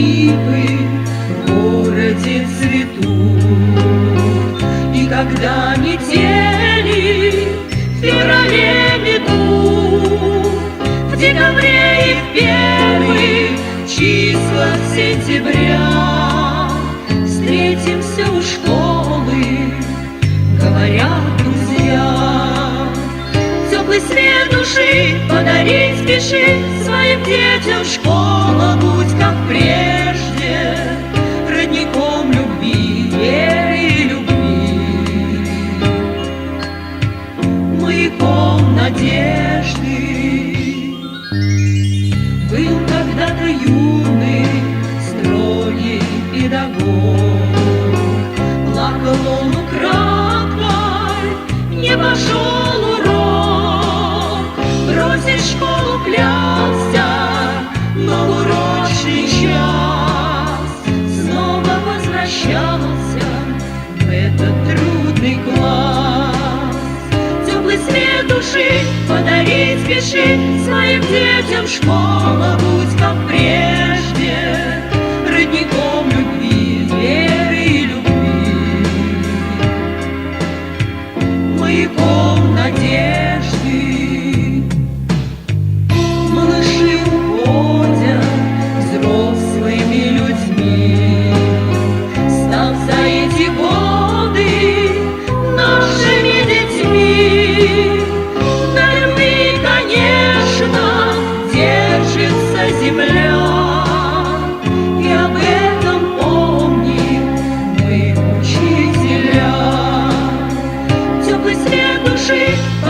липы в городе цветут. И когда метели в феврале метут, в декабре и в первых числах сентября встретимся у школы, говорят друзья. Теплый свет души подарить спеши своим детям школа, будь Бросить школу клялся, но в урочный час. Снова возвращался в этот трудный класс. Теплый свет души подарить спеши Своим детям школа, будь как прежде, Родником любви, веры и любви, Маяком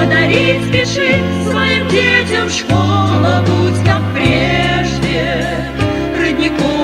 подарить спеши Своим детям школа, будь как прежде, Родником